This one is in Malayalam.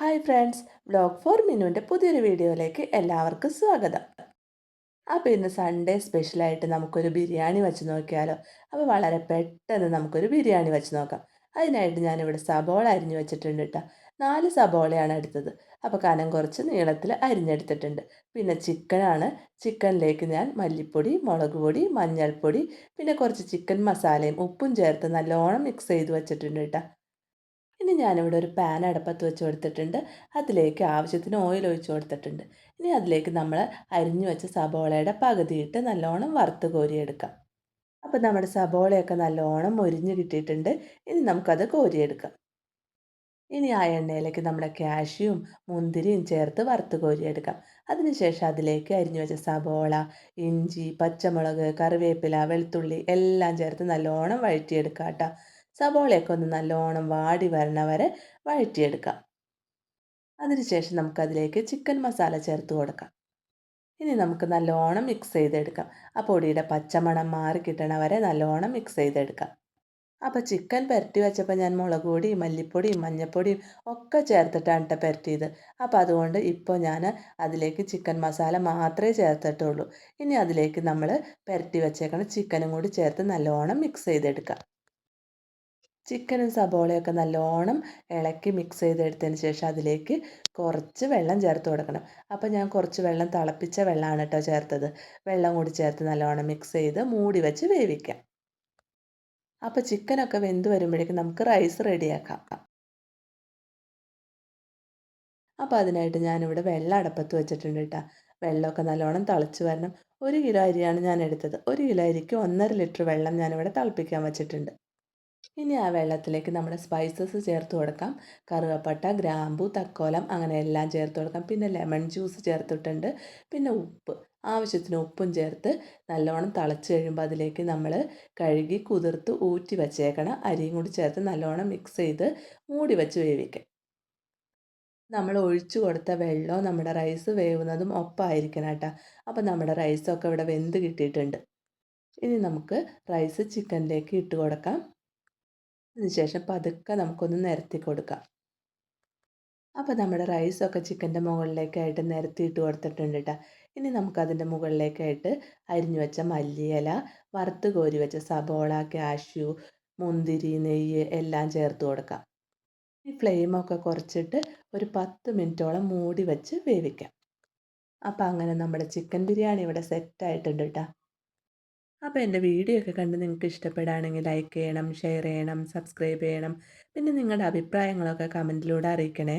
ഹായ് ഫ്രണ്ട്സ് ബ്ലോഗ് ഫോർ മിനുവിന്റെ പുതിയൊരു വീഡിയോയിലേക്ക് എല്ലാവർക്കും സ്വാഗതം. അപ്പോൾ ഇന്ന് സൺഡേ സ്പെഷ്യലായിട്ട് നമുക്കൊരു ബിരിയാണി വെച്ച് നോക്കിയാലോ? അപ്പോൾ വളരെ പെട്ടെന്ന് നമുക്കൊരു ബിരിയാണി വെച്ച് നോക്കാം. അതിനായിട്ട് ഞാനിവിടെ സബോള അരിഞ്ഞു വെച്ചിട്ടുണ്ട് കേട്ടോ നാല് സബോളയാണ് എടുത്തത്. അപ്പോൾ കനം കുറച്ച് നീളത്തിൽ അരിഞ്ഞെടുത്തിട്ടുണ്ട്. പിന്നെ ചിക്കനാണ് ചിക്കനിലേക്ക് ഞാൻ മല്ലിപ്പൊടി മുളക് പൊടി മഞ്ഞൾപ്പൊടി പിന്നെ കുറച്ച് ചിക്കൻ മസാലയും ഉപ്പും ചേർത്ത് നല്ലോണം മിക്സ് ചെയ്ത് വെച്ചിട്ടുണ്ട് കേട്ടോ ഇനി ഞാനിവിടെ ഒരു പാൻ അടുപ്പത്ത് വെച്ച് കൊടുത്തിട്ടുണ്ട്. അതിലേക്ക് ആവശ്യത്തിന് ഓയിൽ ഒഴിച്ച് കൊടുത്തിട്ടുണ്ട്. ഇനി അതിലേക്ക് നമ്മൾ അരിഞ്ഞു വെച്ച സബോളയുടെ പകുതിയിട്ട് നല്ലോണം വറുത്ത് കോരിയെടുക്കാം. അപ്പോൾ നമ്മുടെ സബോളയൊക്കെ നല്ലോണം മൊരിഞ്ഞ് കിട്ടിയിട്ടുണ്ട്. ഇനി നമുക്കത് കോരിയെടുക്കാം. ഇനി ആ എണ്ണയിലേക്ക് നമ്മുടെ കാഷ്യും മുന്തിരിയും ചേർത്ത് വറുത്ത് കോരിയെടുക്കാം. അതിനുശേഷം അതിലേക്ക് അരിഞ്ഞു വെച്ച സബോള ഇഞ്ചി പച്ചമുളക് കറിവേപ്പില വെളുത്തുള്ളി എല്ലാം ചേർത്ത് നല്ലോണം വഴറ്റിയെടുക്കാം കേട്ടോ. സബോളയൊക്കെ ഒന്ന് നല്ലോണം വാടി വരണ വരെ വഴറ്റിയെടുക്കാം. അതിനുശേഷം നമുക്കതിലേക്ക് ചിക്കൻ മസാല ചേർത്ത് കൊടുക്കാം. ഇനി നമുക്ക് നല്ലോണം മിക്സ് ചെയ്തെടുക്കാം. ആ പൊടിയുടെ പച്ചമണം മാറി കിട്ടണ വരെ നല്ലോണം മിക്സ് ചെയ്തെടുക്കാം. അപ്പോൾ ചിക്കൻ പുരട്ടി വെച്ചപ്പോൾ ഞാൻ മുളക് പൊടിയും മല്ലിപ്പൊടിയും മഞ്ഞൾപ്പൊടിയും ഒക്കെ ചേർത്തിട്ടാണ് കേട്ടോ പുരട്ടിയത്. അപ്പോൾ അതുകൊണ്ട് ഇപ്പോൾ ഞാൻ അതിലേക്ക് ചിക്കൻ മസാല മാത്രമേ ചേർത്തിട്ടുള്ളൂ. ഇനി അതിലേക്ക് നമ്മൾ പുരട്ടി വെച്ചേക്കണ ചിക്കനും കൂടി ചേർത്ത് നല്ലോണം മിക്സ് ചെയ്തെടുക്കാം. ചിക്കനും സബോളയൊക്കെ നല്ലോണം ഇളക്കി മിക്സ് ചെയ്തെടുത്തതിന് ശേഷം അതിലേക്ക് കുറച്ച് വെള്ളം ചേർത്ത് കൊടുക്കണം. അപ്പോൾ ഞാൻ കുറച്ച് വെള്ളം തിളപ്പിച്ച വെള്ളമാണ് കേട്ടോ ചേർത്തത്. വെള്ളം കൂടി ചേർത്ത് നല്ലോണം മിക്സ് ചെയ്ത് മൂടി വെച്ച് വേവിക്കാം. അപ്പോൾ ചിക്കനൊക്കെ വെന്ത് വരുമ്പോഴേക്കും നമുക്ക് റൈസ് റെഡിയാക്കാം അപ്പോൾ അതിനായിട്ട് ഞാനിവിടെ വെള്ളം അടപ്പത്ത് വെച്ചിട്ടുണ്ട് കേട്ടോ വെള്ളമൊക്കെ നല്ലോണം തിളച്ച് വരണം. ഒരു കിലോ അരിയാണ് ഞാൻ എടുത്തത്. ഒരു കിലോ അരിക്ക് ഒന്നര ലിറ്റർ വെള്ളം ഞാനിവിടെ തിളപ്പിക്കാൻ വെച്ചിട്ടുണ്ട്. ഇനി ആ വെള്ളത്തിലേക്ക് നമ്മുടെ സ്പൈസസ് ചേർത്ത് കൊടുക്കാം. കറുവപ്പട്ട ഗ്രാമ്പു തക്കോലം അങ്ങനെ എല്ലാം ചേർത്ത് കൊടുക്കാം. പിന്നെ ലെമൺ ജ്യൂസ് ചേർത്തിട്ടുണ്ട്. പിന്നെ ഉപ്പ്. ആവശ്യത്തിന് ഉപ്പും ചേർത്ത് നല്ലോണം തിളച്ച് കഴിയുമ്പോൾ അതിലേക്ക് നമ്മൾ കഴുകി കുതിർത്ത് ഊറ്റി വച്ചേക്കണം. അരിയും കൂടി ചേർത്ത് നല്ലോണം മിക്സ് ചെയ്ത് മൂടി വെച്ച് വേവിക്കാം. നമ്മൾ ഒഴിച്ചു കൊടുത്ത വെള്ളവും നമ്മുടെ റൈസ് വേവുന്നതും ഒപ്പമായിരിക്കണം കേട്ടോ. അപ്പോൾ നമ്മുടെ റൈസൊക്കെ ഇവിടെ വെന്ത് കിട്ടിയിട്ടുണ്ട്. ഇനി നമുക്ക് റൈസ് ചിക്കനിലേക്ക് ഇട്ട് കൊടുക്കാം. അതിനുശേഷം പതുക്കെ നമുക്കൊന്ന് നിരത്തി കൊടുക്കാം. അപ്പോൾ നമ്മുടെ റൈസൊക്കെ ചിക്കന്റെ മുകളിലേക്കായിട്ട് നിരത്തിയിട്ട് കൊടുത്തിട്ടുണ്ട് കേട്ടോ ഇനി നമുക്കതിന്റെ മുകളിലേക്കായിട്ട് അരിഞ്ഞു വെച്ച മല്ലിയില വറുത്ത് കോരി വെച്ച സബോള കാഷ്യൂ മുന്തിരി നെയ്യ് എല്ലാം ചേർത്ത് കൊടുക്കാം. ഈ ഫ്ലെയിമൊക്കെ കുറച്ചിട്ട് ഒരു പത്ത് മിനിറ്റോളം മൂടി വെച്ച് വേവിക്കാം. അപ്പോൾ അങ്ങനെ നമ്മുടെ ചിക്കൻ ബിരിയാണി ഇവിടെ സെറ്റായിട്ടുണ്ട് കേട്ടോ അപ്പോൾ എന്റെ വീഡിയോ ഒക്കെ കണ്ട് നിങ്ങൾക്ക് ഇഷ്ടപ്പെടുകയാണെങ്കിൽ ലൈക്ക് ചെയ്യണം ഷെയർ ചെയ്യണം സബ്സ്ക്രൈബ് ചെയ്യണം. പിന്നെ നിങ്ങളുടെ അഭിപ്രായങ്ങളൊക്കെ കമന്റിലൂടെ അറിയിക്കണേ.